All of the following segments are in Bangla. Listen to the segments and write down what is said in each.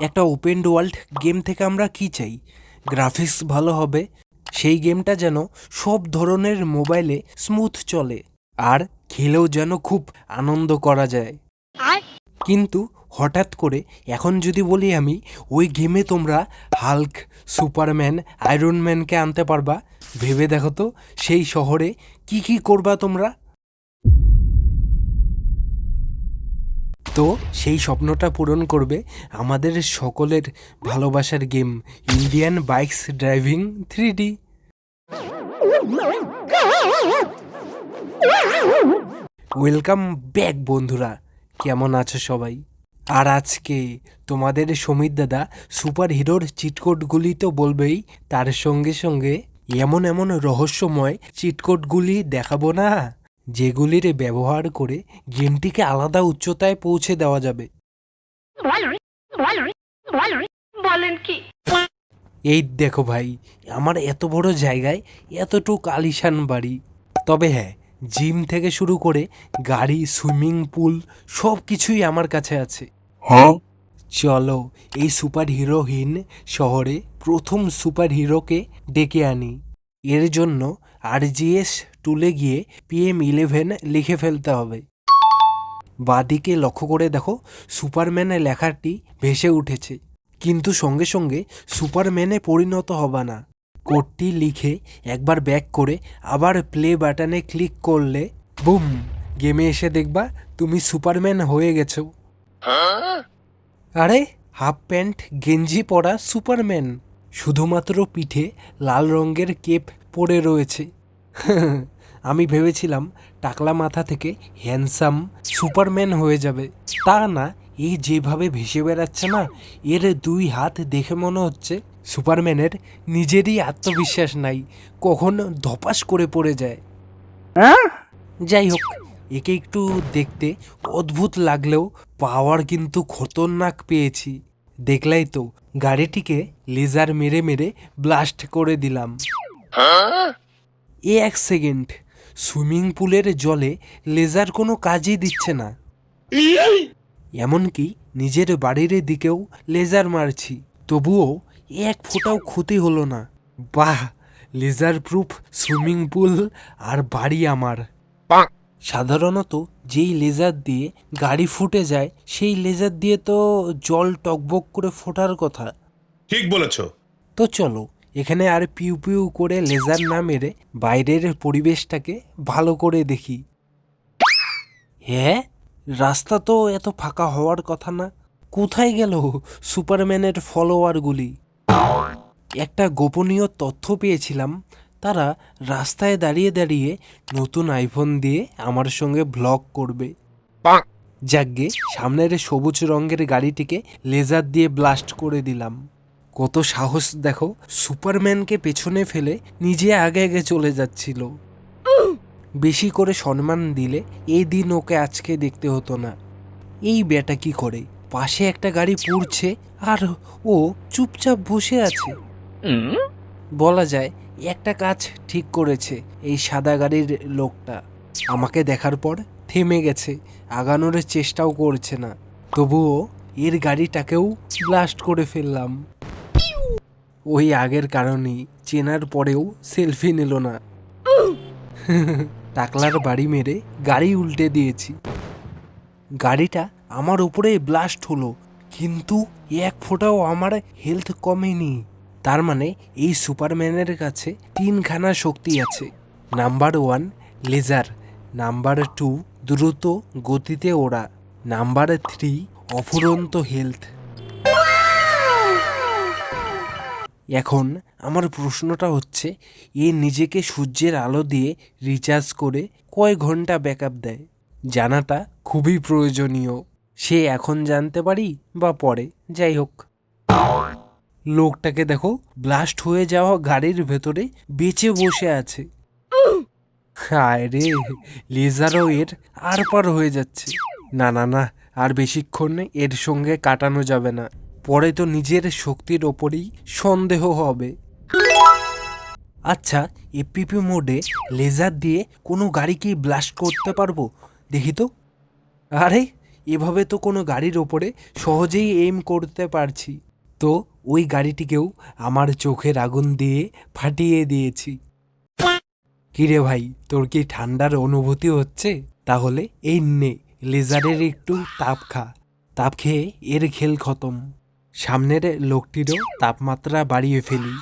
একটা ওপেন ওয়ার্ল্ড গেম থেকে আমরা কি চাই? গ্রাফিক্স ভালো হবে সেই গেমটা যেন সব ধরনের মোবাইলে স্মুথ চলে আর খেলেও যেন খুব আনন্দ করা যায়। কিন্তু হঠাৎ করে এখন যদি বলি আমি ওই গেমে তোমরা হাল্ক সুপারম্যান আয়রনম্যানকে আনতে পারবা? ভেবে দেখো তো সেই শহরে কি কি করবা তোমরা? তো সেই স্বপ্নটা পূরণ করবে আমাদের সকলের ভালোবাসার game Indian bikes driving three D welcome back বন্ধুরা। কেমন আছো সবাই? আর আজকে তোমাদের সমীর দাদা সুপার হিরোর চিটকোটগুলি তো বলবেই, তার সঙ্গে সঙ্গে এমন এমন রহস্যময় চিটকোটগুলি দেখাবো না? যেগুলির ব্যবহার করে গেমটিকে আলাদা উচ্চতায় পৌঁছে দেওয়া যাবে। বলেন কি এই দেখো ভাই আমার এত বড় জায়গায় এতটুক আলিশান বাড়ি। তবে হ্যাঁ জিম থেকে শুরু করে গাড়ি সুইমিং পুল সব কিছুই আমার কাছে আছে। চলো এই সুপার হিরোহীন শহরে প্রথম সুপার হিরোকে ডেকে আনি। এর জন্য আরজিএস টুলে গিয়ে পিএম ইলেভেন লিখে ফেলতে হবে। বাদিকে লক্ষ্য করে দেখো সুপারম্যানের লেখাটি ভেসে উঠেছে। কিন্তু সঙ্গে সঙ্গে সুপারম্যানে পরিণত হবা না। কোডটি লিখে একবার ব্যাক করে আবার প্লে বাটনে ক্লিক করলে বুম! গেমে এসে দেখবা তুমি সুপারম্যান হয়ে গেছো। আরে হাফ প্যান্ট গেঞ্জি পরা সুপারম্যান শুধুমাত্র পিঠে লাল রঙের কেপ পরে রয়েছে। আমি ভেবেছিলাম টাকলা মাথা থেকে হ্যান্ডসাম সুপারম্যান হয়ে যাবে। তা না এই যেভাবে ভেসে বেড়াচ্ছে না এর দুই হাত দেখে মনে হচ্ছে সুপারম্যানের নিজেরই আত্মবিশ্বাস নাই কখন ধপাস করে পড়ে যায়। যাই হোক একে একটু দেখতে অদ্ভুত লাগলেও পাওয়ার কিন্তু খতরনাক পেয়েছি। দেখলাই তো গাড়িটিকে লেজার মেরে মেরে ব্লাস্ট করে দিলাম। এ এক সেকেন্ড। সুইমিং পুলের জলে লেজার কোনো কাজই দিচ্ছে না। এমনকি নিজের বাড়ির দিকেও লেজার মারছি। তবুও এক ফোঁটাও ক্ষতি হলো না। বাহ লেজার প্রুফ সুইমিং পুল আর বাড়ি আমার। সাধারণত যেই লেজার দিয়ে গাড়ি ফুটে যায় সেই লেজার দিয়ে তো জল টকবক করে ফোটার কথা। ঠিক বলেছ। তো চলো এখানে আর পিউ পিউ করে লেজার না মেরে বাইরের পরিবেশটাকে ভালো করে দেখি। হ্যাঁ রাস্তা তো এত ফাঁকা হওয়ার কথা না। কোথায় গেল সুপারম্যানের ফলোয়ারগুলি? একটা গোপনীয় তথ্য পেয়েছিলাম। তারা রাস্তায় দাঁড়িয়ে দাঁড়িয়ে নতুন আইফোন দিয়ে আমার সঙ্গে ব্লগ করবে। যাগ্গে সামনের সবুজ রঙের গাড়িটিকে লেজার দিয়ে ব্লাস্ট করে দিলাম। কত সাহস দেখো, সুপারম্যানকে পেছনে ফেলে নিজে আগে আগে চলে যাচ্ছিল। বেশি করে সম্মান দিলে এই দিন ওকে আজকে দেখতে হতো না। এই বেটা কি করে? পাশে একটা গাড়ি পুড়ছে আর ও চুপচাপ বসে আছে। বলা যায়, একটা কাজ ঠিক করেছে এই সাদা গাড়ির লোকটা। আমাকে দেখার পর থেমে গেছে, আগানোর চেষ্টাও করছে না। তবুও এর গাড়িটাকেও ব্লাস্ট করে ফেললাম। ওই আগের কারণেই চেনার পরেও সেলফি নিল না। টাকলার বাড়ি মেরে গাড়ি উল্টে দিয়েছি। গাড়িটা আমার উপরে ব্লাস্ট হলো, কিন্তু এক ফোঁটাও আমার হেলথ কমেনি। তার মানে এই সুপারম্যানের কাছে তিনখানা শক্তি আছে। Number one, laser. Number two, দ্রুত গতিতে ওড়া। নাম্বার থ্রি, অফুরন্ত হেলথ এখন আমার প্রশ্নটা হচ্ছে, এ নিজেকে সূর্যের আলো দিয়ে রিচার্জ করে কয় ঘণ্টা ব্যাকআপ দেয়? জানাটা খুবই প্রয়োজনীয়। সে এখন জানতে পারি বা পরে, যাই হোক। লোকটাকে দেখো ব্লাস্ট হয়ে যাওয়া গাড়ির ভেতরে বেঁচে বসে আছে। হায় রে লেজারও এর আর পার হয়ে যাচ্ছে। না না না, আর বেশিক্ষণ এর সঙ্গে কাটানো যাবে না। পরে তো নিজের শক্তির ওপরেই সন্দেহ হবে। আচ্ছা এপিপি মোডে লেজার দিয়ে কোনো গাড়ি কি ব্লাস্ট করতে পারব? দেখি তো। আরে, এভাবে তো কোনো গাড়ির ওপরে সহজেই এইম করতে পারছি। তো, ওই গাড়িটিকেও আমার চোখের আগুন দিয়ে ফাটিয়ে দিয়েছি। কিরে ভাই, তোর কি ঠান্ডার অনুভূতি হচ্ছে? তাহলে এই নে, লেজারের একটু তাপ খা। তাপ খেয়ে এর খেল খতম। সামনের লোকটিরও তাপমাত্রা বাড়িয়ে ফেলি।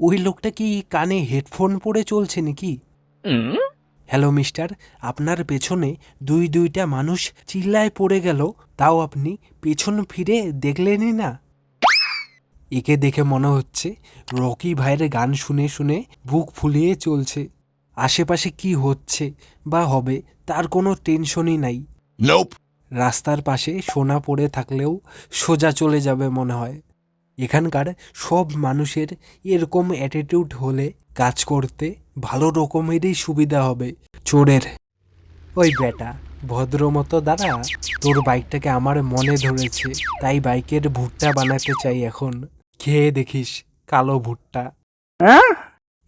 ওই লোকটা কি কানে হেডফোন পরে চলছে নাকি? হ্যালো মিস্টার আপনার পেছনে দুই দুইটা মানুষ চিল্লায় পড়ে গেল তাও আপনি পেছন ফিরে দেখলেনই না। একে দেখে মনে হচ্ছে রকি ভাইয়ের গান শুনে শুনে বুক ফুলিয়ে চলছে। আশেপাশে কি হচ্ছে বা হবে তার কোনো টেনশনই নাই। Nope. রাস্তার পাশে সোনা পড়ে থাকলেও সোজা চলে যাবে মনে হয়। এখানকার সব মানুষের এরকম অ্যাটিটিউড হলে কাজ করতে ভালো রকমেরই সুবিধা হবে চোরের। ওই বেটা ভদ্র মতো দাঁড়া তোর বাইকটাকে আমার মনে ধরেছে তাই বাইকের ভুট্টা বানাতে চাই এখন। খেয়ে দেখিস কালো ভুট্টা।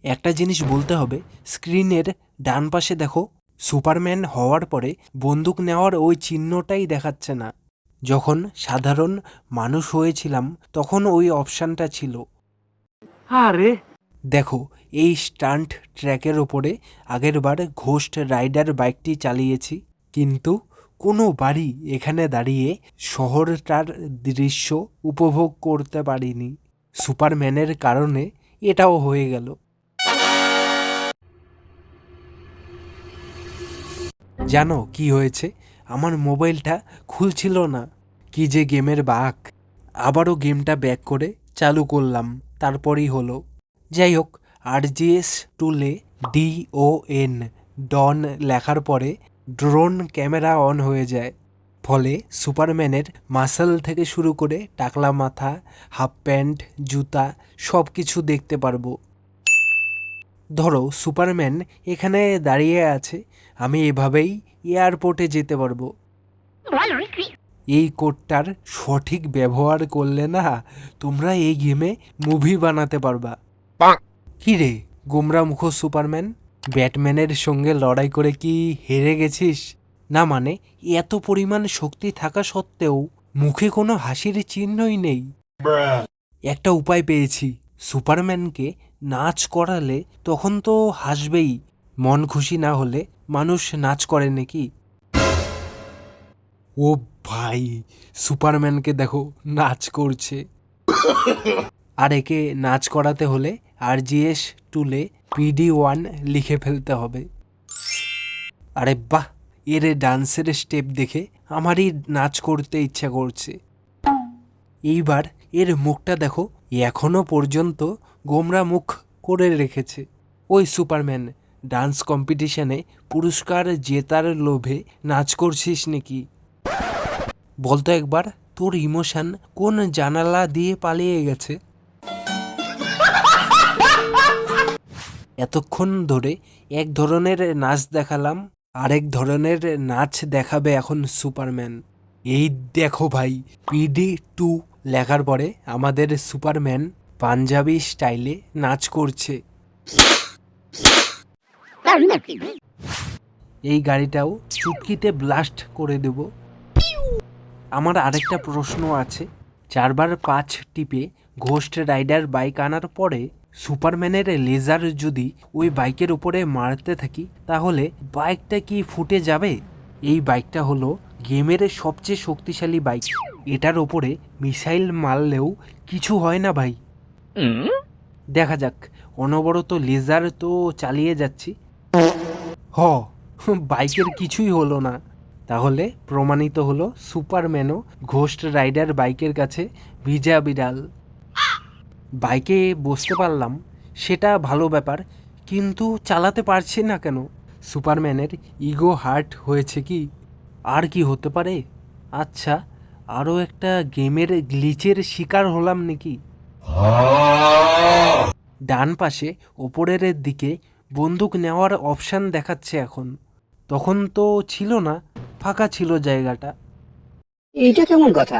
একটা জিনিস বলতে হবে স্ক্রিনের ডান পাশে দেখো সুপারম্যান হওয়ার পরে বন্দুক নেওয়ার ওই চিহ্নটাই দেখাচ্ছে না। যখন সাধারণ মানুষ হয়েছিলাম তখন ওই অপশানটা ছিল। আরে! দেখো এই স্টান্ট ট্র্যাকের ওপরে আগেরবার ঘোস্ট রাইডার বাইকটি চালিয়েছি কিন্তু কোনো বাড়ি এখানে দাঁড়িয়ে শহরটার দৃশ্য উপভোগ করতে পারিনি। সুপারম্যানের কারণে এটাও হয়ে গেল। জানো কি হয়েছে? আমার মোবাইলটা খুলছিল না। কি যে গেমের বাক। আবারও গেমটা ব্যাক করে চালু করলাম। তারপরই হলো। যাই হোক, আরজিএস টুলে ডিওএন ডন লেখার পরে ড্রোন ক্যামেরা অন হয়ে যায়। ফলে সুপারম্যানের মাসল থেকে শুরু করে টাকলা মাথা, হাফ প্যান্ট, জুতা সব কিছু দেখতে পারব। ধরো, সুপারম্যান এখানে দাঁড়িয়ে আছে। আমি এভাবেই এয়ারপোর্টে যেতে পারব। এই কোডটার সঠিক ব্যবহার করলে না তোমরা এই গেমে মুভি বানাতে পারবা। কি রে গোমরা মুখ সুপারম্যান? ব্যাটম্যানের সঙ্গে লড়াই করে কি হেরে গেছিস? না মানে এত পরিমাণ শক্তি থাকা সত্ত্বেও মুখে কোনো হাসির চিহ্নই নেই। একটা উপায় পেয়েছি। সুপারম্যানকে নাচ করালে তখন তো হাসবেই। মন খুশি না হলে মানুষ নাচ করে নাকি? ও ভাই, সুপারম্যানকে দেখো নাচ করছে। আর একে নাচ করাতে হলে আরজিএস টুলে পিডি ওয়ান লিখে ফেলতে হবে। আরে বাহ, এর ডান্সের স্টেপ দেখে আমারই নাচ করতে ইচ্ছা করছে। এইবার এর মুখটা দেখো, এখনও পর্যন্ত গোমরা মুখ করে রেখেছে। ওই সুপারম্যান ডান্স কম্পিটিশনে পুরস্কার জেতার লোভে নাচ করছিস নাকি? বলতো একবার, তোর ইমোশন কোন জানালা দিয়ে পালিয়ে গেছে? এতক্ষণ ধরে এক ধরনের নাচ দেখালাম, আরেক ধরনের নাচ দেখাবে এখন সুপারম্যান। এই দেখো ভাই, পিডি টু লেখার পরে আমাদের সুপারম্যান পাঞ্জাবি স্টাইলে নাচ করছে। এই গাড়িটাও চুটকিতে ব্লাস্ট করে দেব। আমার আরেকটা প্রশ্ন আছে। চারবার পাঁচ টিপে ঘোস্ট রাইডার বাইক আনার পরে সুপারম্যানের লেজার যদি ওই বাইকের উপরে মারতে থাকি তাহলে বাইকটা কি ফুটে যাবে? এই বাইকটা হলো গেমের সবচেয়ে শক্তিশালী বাইক এটার ওপরে মিসাইল মারলেও কিছু হয় না ভাই। দেখা যাক অনবরত লেজার তো চালিয়ে যাচ্ছি। হ বাইকের কিছুই হলো না। তাহলে প্রমাণিত হলো সুপারম্যানও ঘোস্ট রাইডার বাইকের কাছে ভিজা বিড়াল। বাইকে বসতে পারলাম, সেটা ভালো ব্যাপার, কিন্তু চালাতে পারছি না কেন? সুপারম্যানের ইগো হার্ট হয়েছে কি? আর কি হতে পারে? আচ্ছা আরও একটা গেমের গ্লিচের শিকার হলাম নাকি? ডান পাশে, ওপরের দিকে বন্দুক নেওয়ার অপশান দেখাচ্ছে এখন। তখন তো ছিল না ফাঁকা ছিল জায়গাটা। এইটা কেমন কথা?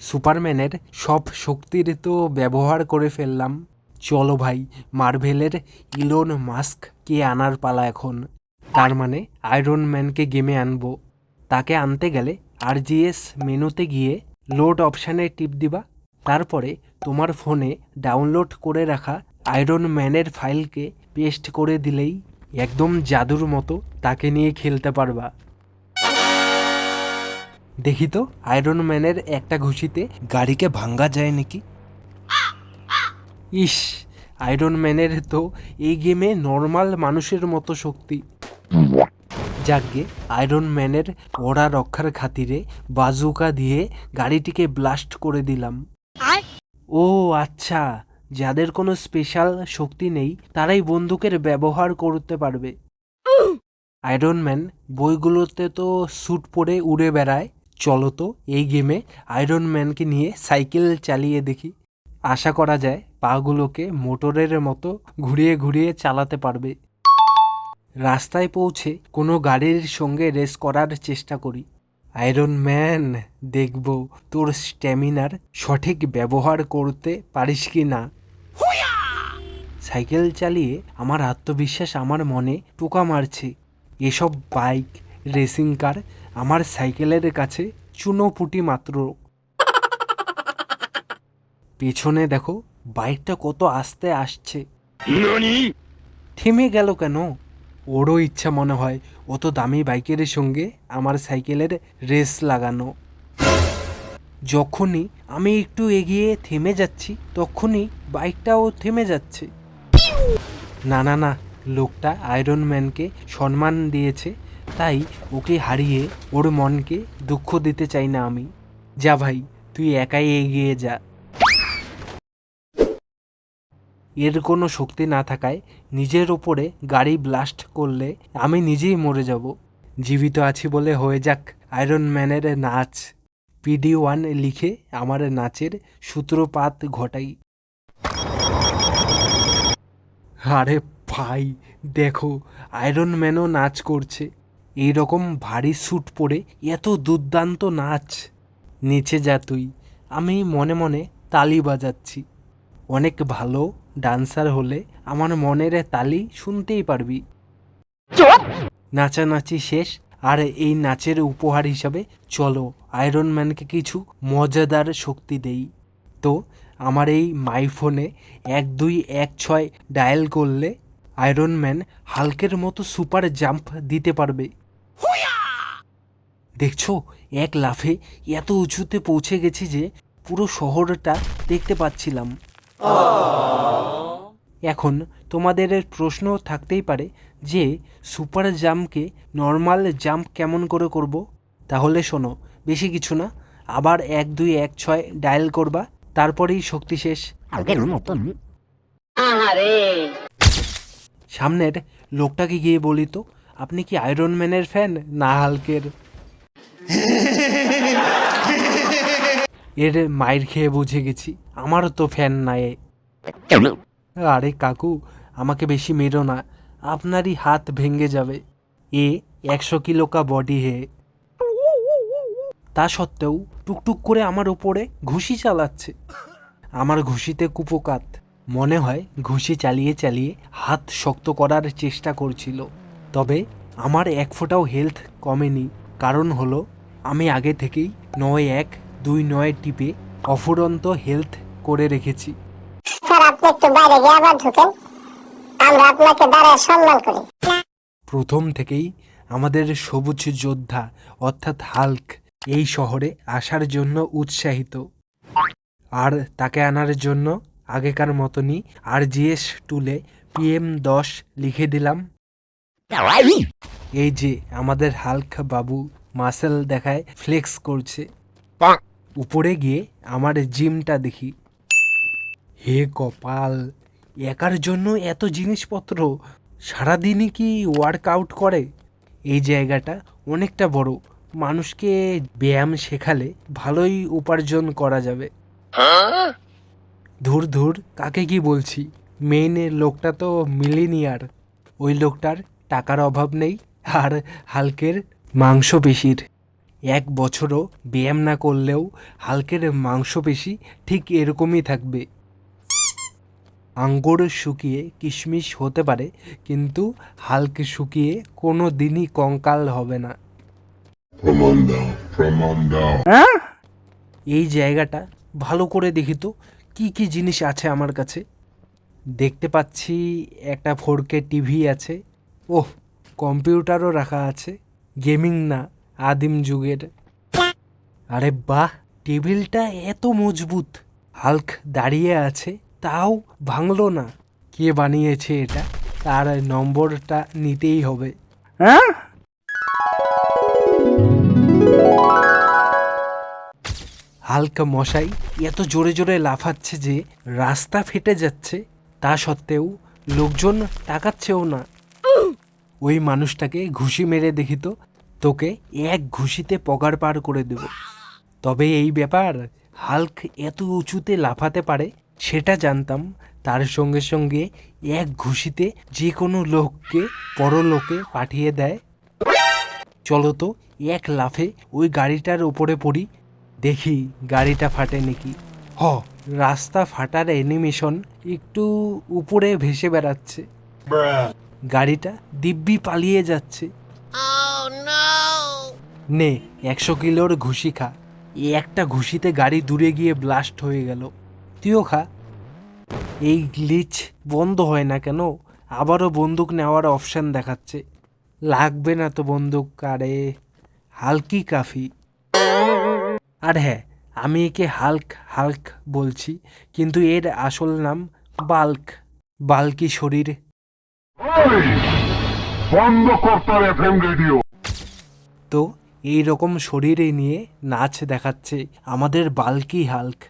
সুপারম্যানের সব শক্তির তো ব্যবহার করে ফেললাম। চলো ভাই মার্ভেলের ইলোন মাস্ককে আনার পালা এখন? তার মানে আয়রন ম্যানকে গেমে আনব। তাকে আনতে গেলে আরজিএস মেনুতে গিয়ে লোড অপশানে টিপ দিবা। তারপরে তোমার ফোনে ডাউনলোড করে রাখা আয়রন ম্যানের ফাইলকে পেস্ট করে দিলেই একদম জাদুর মতো তাকে নিয়ে খেলতে পারবা। দেখি তো আয়রন ম্যানের একটা ঘুষিতে গাড়িকে ভাঙ্গা যায় নাকি? ইস আয়রন ম্যানের তো এই গেমে নর্মাল মানুষের মতো শক্তি। যাকে আয়রন ম্যানের ওরা রক্ষার খাতিরে বাজুকা দিয়ে গাড়িটিকে ব্লাস্ট করে দিলাম। ও আচ্ছা। যাদের কোনো স্পেশাল শক্তি নেই, তারাই বন্দুকের ব্যবহার করতে পারবে। আয়রন ম্যান বইগুলোতে তো স্যুট পরে উড়ে বেড়ায়। চলো তো, এই গেমে আয়রন ম্যানকে নিয়ে সাইকেল চালিয়ে দেখি। আশা করা যায় পাগুলোকে মোটরের মতো ঘুরিয়ে ঘুরিয়ে চালাতে পারবে। রাস্তায় পৌঁছে কোনো গাড়ির সঙ্গে রেস করার চেষ্টা করি। আয়রন ম্যান দেখব তোর স্ট্যামিনার সঠিক ব্যবহার করতে পারিস কি না? সাইকেল চালিয়ে আমার আত্মবিশ্বাস আমার মনে টোকা মারছে। এসব বাইক রেসিং কার আমার সাইকেলের কাছে চুনোপুটি মাত্র। পেছনে দেখো বাইকটা কত আস্তে আসছে। থেমে গেল কেন? ওরও ইচ্ছা মনে হয় অত দামি বাইকের সঙ্গে আমার সাইকেলের রেস লাগানো। যখনই আমি একটু এগিয়ে থেমে যাচ্ছি তখনই বাইকটাও থেমে যাচ্ছে। না না না, লোকটা আয়রন ম্যানকে সম্মান দিয়েছে, তাই ওকে হারিয়ে ওর মনকে দুঃখ দিতে চাই না আমি। যা ভাই, তুই একাই এগিয়ে যা। এর কোনো শক্তি না থাকায় নিজের ওপরে গাড়ি ব্লাস্ট করলে আমি নিজেই মরে যাব। জীবিত আছি বলে হয়ে যাক আয়রন ম্যানের নাচ। পিডি ওয়ান লিখে আমার নাচের সূত্রপাত ঘটাই। আরে ভাই দেখো আয়রন ম্যানও নাচ করছে। এই রকম ভারী স্যুট পরে এত দুর্দান্ত নাচ। নিচে যা তুই আমি মনে মনে তালি বাজাচ্ছি। অনেক ভালো ডান্সার হলে আমার মনের তালি শুনতেই পারবি। নাচানাচি শেষ আর এই নাচের উপহার হিসাবে চলো আয়রন ম্যানকে কিছু মজাদার শক্তি দেই। তো আমার এই মাই ফোনে এক দুই এক ছয় ডায়াল করলে আয়রন ম্যান হালকের মতো সুপার জাম্প দিতে পারবে। দেখছ, এক লাফে এত উঁচুতে পৌঁছে গেছি যে পুরো শহরটা দেখতে পাচ্ছিলাম। এখন তোমাদের প্রশ্ন থাকতেই পারে যে সুপার জাম্পকে নর্মাল জাম্প কেমন করে করব? তাহলে শোনো, বেশি কিছু না, আবার এক দুই এক ছয় ডায়াল করবা। তারপরেই শক্তি শেষ। আগের মতন সামনের লোকটাকে গিয়ে বলি তো আপনি কি আয়রন ম্যানের ফ্যান না হালকের এর মায়ের খেয়ে বুঝে গেছি আমারও তো ফ্যান নাই। আরে কাকু আমাকে বেশি মেরো না আপনারই হাত ভেঙে যাবে। এ একশো কিলো কা বডি হে। তা সত্ত্বেও টুকটুক করে আমার উপরে ঘুষি চালাচ্ছে। আমার ঘুষিতে কুপোকাত। মনে হয় ঘুষি চালিয়ে চালিয়ে হাত শক্ত করার চেষ্টা করছিল। তবে আমার এক ফোঁটাও হেলথ কমেনি। কারণ হলো আমি আগে থেকেই নয় এক দুই নয় টিপে অফুরন্ত হেলথ করে রেখেছি। স্যার আপনি একটু বাইরে গিয়ে আবার ঢুকেন। আমরা আপনাকে দাঁড়ায় সম্মান করি। প্রথম থেকেই আমাদের সবুজ যোদ্ধা অর্থাৎ হাল্ক এই শহরে আসার জন্য উৎসাহিত। আর তাকে আনার জন্য আগেকার মতনই আর জিএস টুলে পিএম দশ লিখে দিলাম। এই যে আমাদের হাল্ক বাবু মাসেল দেখায় ফ্লেক্স করছে। উপরে গিয়ে আমার জিমটা দেখি। হে কপাল, একার জন্য এত জিনিসপত্র সারাদিনই কি ওয়ার্কআউট করে? এই জায়গাটা অনেকটা বড়। মানুষকে ব্যায়াম শেখালে ভালোই উপার্জন করা যাবে। ধুর ধুর, কাকে কি বলছি? মেইন লোকটা তো মিলিনিয়ার ওই লোকটার টাকার অভাব নেই আর হালকের মাংসপেশির। এক বছরও ব্যায়াম না করলেও হালকের মাংসপেশি ঠিক এরকমই থাকবে। আঙ্গুর শুকিয়ে কিশমিশ হতে পারে, কিন্তু হালকে শুকিয়ে কোনো দিনই কঙ্কাল হবে না। Promondo. এই জায়গাটা ভালো করে দেখি তো কি কি জিনিস আছে আমার কাছে। দেখতে পাচ্ছি একটা ফোর কে টিভি আছে। ওহ, কম্পিউটারও রাখা আছে। গেমিং না, আদিম যুগের। আরে বাহ, টেবিলটা এত মজবুত। হাল্ক দাঁড়িয়ে আছে, তাও ভাঙলো না। কে বানিয়েছে এটা? তার নম্বরটা নিতেই হবে। হালকা মশাই এত জোরে জোরে লাফাচ্ছে যে রাস্তা ফেটে যাচ্ছে। তা সত্ত্বেও লোকজন তাকাচ্ছেও না। ওই মানুষটাকে ঘুষি মেরে দেখি তো। তোকে এক ঘুষিতে পগার পার করে দেব। তবে এই ব্যাপার হাল্ক এত উঁচুতে লাফাতে পারে, সেটা জানতাম। তার সঙ্গে সঙ্গে এক ঘুষিতে যে কোনো লোককে, পরলোকে পাঠিয়ে দেয়। চলো তো এক লাফে ওই গাড়িটার ওপরে পড়ি। দেখি গাড়িটা ফাটে নাকি। হ। রাস্তা ফাটার অ্যানিমেশন একটু উপরে ভেসে বেড়াচ্ছে। গাড়িটা দিব্যি পালিয়ে যাচ্ছে। নে একশো কিলোর ঘুষি খা। এই একটা ঘুষিতে গাড়ি দূরে গিয়ে ব্লাস্ট হয়ে গেল। তুইও খা। এই গ্লিচ বন্ধ হয় না কেন? আবারও বন্দুক নেওয়ার অপশান দেখাচ্ছে। লাগবে না তো বন্দুক আরে। হালকি কাফি। আর হ্যাঁ আমি একে হাল্ক হাল্ক বলছি কিন্তু এর আসল নাম বাল্ক। বাল্কি শরীর। বন্ধ রেডিও। তো এই রকম শরীরে নিয়ে নাচ দেখাচ্ছে আমাদের বাল্কি হাল্ক.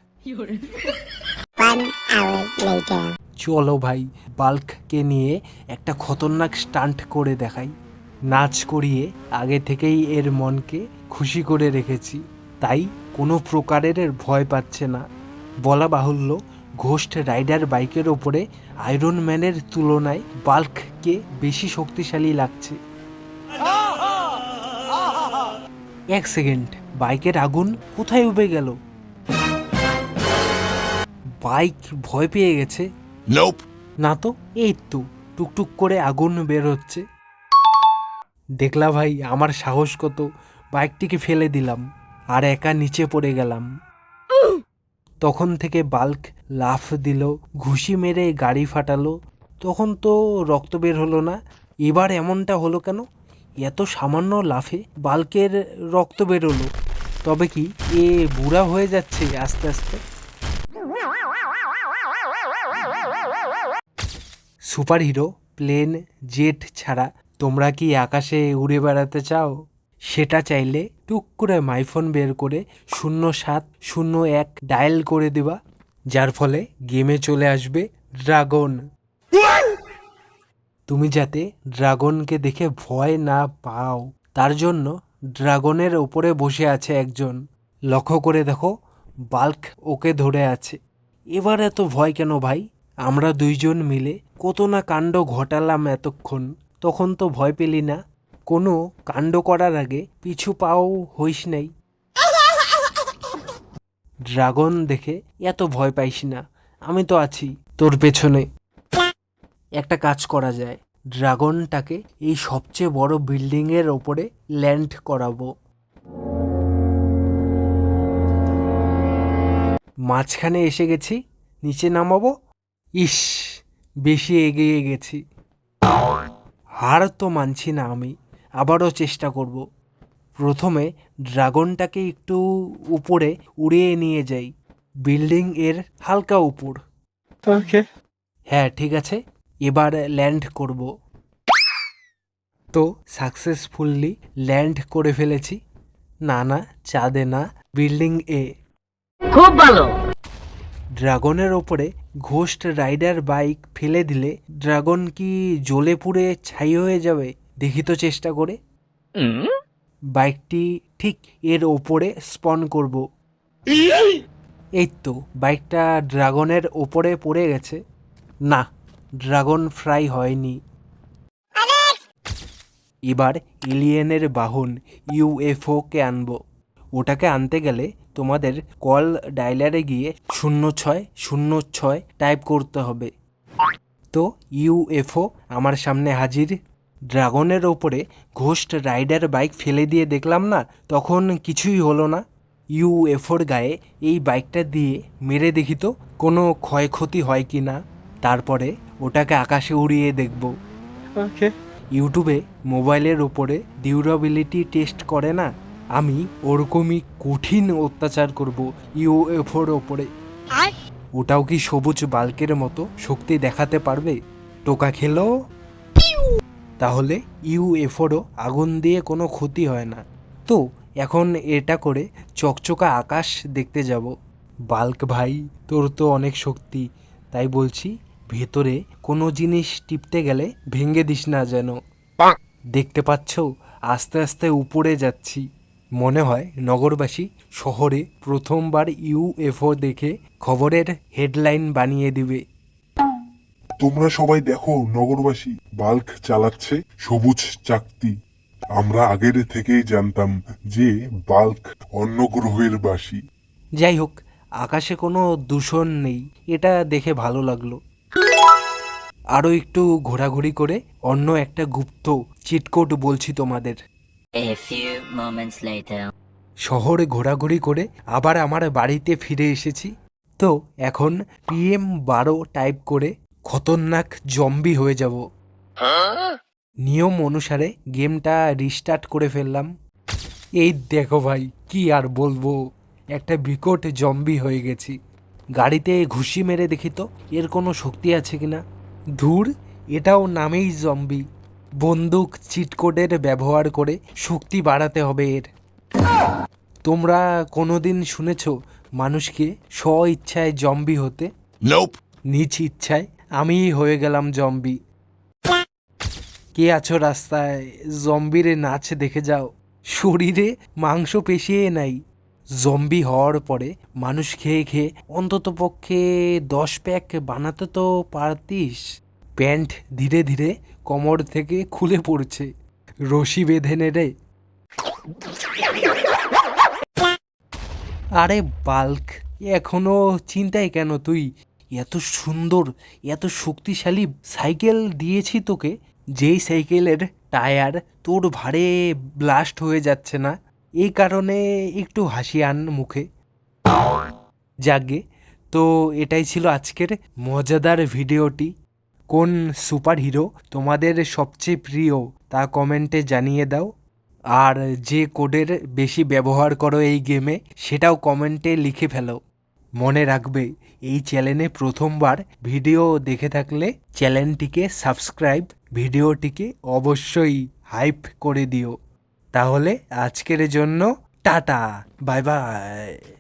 চলো ভাই বাল্ককে নিয়ে একটা খতরনাক স্টান্ট করে দেখাই। নাচ করিয়ে আগে থেকেই এর মনকে খুশি করে রেখেছি। তাই কোনো প্রকারের ভয় পাচ্ছে না। বলা বাহুল্য ঘোস্ট রাইডার বাইকের ওপরে আয়রন ম্যানের তুলনায় বাল্ককে বেশি শক্তিশালী লাগছে। এক সেকেন্ড বাইকের আগুন কোথায় উবে গেল? বাইক ভয় পেয়ে গেছে. না তো এই তো টুকটুক করে আগুন বের হচ্ছে। দেখলা ভাই আমার সাহস কত বাইকটিকে ফেলে দিলাম। আর একা নিচে পড়ে গেলাম। তখন থেকে বাল্ক লাফ দিল, ঘুষি মেরে গাড়ি ফাটালো। তখন তো রক্ত বের হলো না, এবার এমনটা হলো কেন? এত সামান্য লাফে বাল্কের রক্ত বেরোলো। তবে কি এ বুড়া হয়ে যাচ্ছে আস্তে আস্তে? সুপারহিরো, প্লেন জেট ছাড়া তোমরা কি আকাশে উড়ে বেড়াতে চাও? সেটা চাইলে টুক করে মাইফোন বের করে শূন্য সাত শূন্য এক ডায়াল করে দেবা, যার ফলে গেমে চলে আসবে ড্রাগন। তুমি যাতে ড্রাগনকে দেখে ভয় না পাও, তার জন্য ড্রাগনের ওপরে বসে আছে একজন। লক্ষ্য করে দেখো, বাল্ক ওকে ধরে আছে। এবার এত ভয় কেন ভাই? আমরা দুইজন মিলে কত না কাণ্ড ঘটালাম এতক্ষণ, তখন তো ভয় পেলি না। কোনো কাণ্ড করার আগে পিছু পাও হইস নাই। ড্রাগন দেখে এত ভয় পাইস না, আমি তো আছি তোর পেছনে। একটা কাজ করা যায়, ড্রাগনটাকে এই সবচেয়ে বড় বিল্ডিংয়ের ওপরে ল্যান্ড করাবো। মাঝখানে এসে গেছি, নিচে নামাবো। ইস, বেশি এগিয়ে গেছি। হার তো মানছি না আমি। আবারও চেষ্টা করব। প্রথমে ড্রাগনটাকে একটু উপরে উড়িয়ে নিয়ে যাই। বিল্ডিং এর হালকা উপর। হ্যাঁ ঠিক আছে। এবার ল্যান্ড করব। তো সাকসেসফুললি ল্যান্ড করে ফেলেছি। না না চাঁদে না বিল্ডিং এ। খুব ভালো। ড্রাগনের ওপরে ঘোস্ট রাইডার বাইক ফেলে দিলে ড্রাগন কি জ্বলে পুড়ে ছাই হয়ে যাবে? দেখি তো চেষ্টা করে। বাইকটি ঠিক এর ওপরে স্পন করব। এই তো বাইকটা ড্রাগনের ওপরে পড়ে গেছে। না ড্রাগন ফ্রাই হয়নি। এবার এলিয়েনের বাহন ইউএফওকে আনব। ওটাকে আনতে গেলে তোমাদের কল ডায়লারে গিয়ে শূন্য ছয় শূন্য ছয় টাইপ করতে হবে। তো ইউএফও আমার সামনে হাজির। ড্রাগনের ওপরে ঘোস্ট রাইডার বাইক ফেলে দিয়ে দেখলাম না তখন কিছুই হলো না। ইউএফওর গায়ে এই বাইকটা দিয়ে মেরে দেখি তো কোনো ক্ষয়ক্ষতি হয় কি না। তারপরে ওটাকে আকাশে উড়িয়ে দেখব। ইউটিউবে মোবাইলের ওপরে ডিউরাবিলিটি টেস্ট করে না আমি ওরকমই কঠিন অত্যাচার করব ইউএফওর ওপরে। ওটাও কি সবুজ বাল্কের মতো শক্তি দেখাতে পারবে? টোকা খেলো। তাহলে ইউএফওরও আগুন দিয়ে কোনো ক্ষতি হয় না। তো এখন এটা করে চকচকা আকাশ দেখতে যাব। বাল্ক ভাই তোর তো অনেক শক্তি। তাই বলছি ভেতরে কোনো জিনিস টিপতে গেলে ভেঙে দিস না যেন। দেখতে পাচ্ছ আস্তে আস্তে উপরে যাচ্ছি। মনে হয় নগরবাসী শহরে প্রথমবার ইউএফও দেখে খবরের হেডলাইন বানিয়ে দিবে। তোমরা সবাই দেখো নগরবাসী। বাল্ক চালাচ্ছে সবুজ চাকতি। আমরা আগের থেকেই জানতাম যে বাল্ক অন্য গ্রহের বাসী। যাই হোক আকাশে কোনো দূষণ নেই। এটা দেখে ভালো লাগল। আরও একটু ঘোরাঘুরি করে অন্য একটা গুপ্ত চিটকোট বলছি তোমাদের. শহরে ঘোরাঘুরি করে আবার আমার বাড়িতে ফিরে এসেছি। তো এখন পিএম বারো টাইপ করে খতরনাক জম্বি হয়ে যাব। নিয়ম অনুসারে গেমটা রিস্টার্ট করে ফেললাম। এই দেখো ভাই কি আর বলব? একটা বিকট জম্বি হয়ে গেছি। গাড়িতে ঘুষি মেরে দেখি তো এর কোনো শক্তি আছে কিনা? ধুর এটাও নামেই জম্বি বন্দুক চিটকোডের ব্যবহার করে শক্তি বাড়াতে হবে এর। তোমরা কোনোদিন শুনেছ মানুষকে স্ব ইচ্ছায় জম্বি হতে. নিজ ইচ্ছায় আমিই হয়ে গেলাম জম্বি। কে আছো রাস্তায়? জম্বিরে নাচ দেখে যাও। শরীরে মাংস পেশিয়ে নাই। জম্বি হওয়ার পরে মানুষ খেয়ে খেয়ে অন্তত পক্ষে দশ প্যাক বানাতে তো পারতিস। প্যান্ট ধীরে ধীরে কোমর থেকে খুলে পড়ছে। রশি বেঁধে নে রে। আরে বাল্ক, এখনও চিন্তায় কেন তুই? এত সুন্দর, এত শক্তিশালী সাইকেল দিয়েছি তোকে, যেই সাইকেলের টায়ার তোর ভারে ব্লাস্ট হয়ে যাচ্ছে না। এই কারণে একটু হাসি আন মুখে। যাগে, তো এটাই ছিল আজকের মজাদার ভিডিওটি। কোন সুপার হিরো তোমাদের সবচেয়ে প্রিয় তা কমেন্টে জানিয়ে দাও। আর যে কোডের বেশি ব্যবহার করো এই গেমে, সেটাও কমেন্টে লিখে ফেলো। মনে রাখবে, এই চ্যানেলে প্রথমবার ভিডিও দেখে থাকলে চ্যানেলটিকে সাবস্ক্রাইব, ভিডিওটিকে অবশ্যই হাইপ করে দিও। তাহলে আজকের জন্য টাটা, বাই বাই।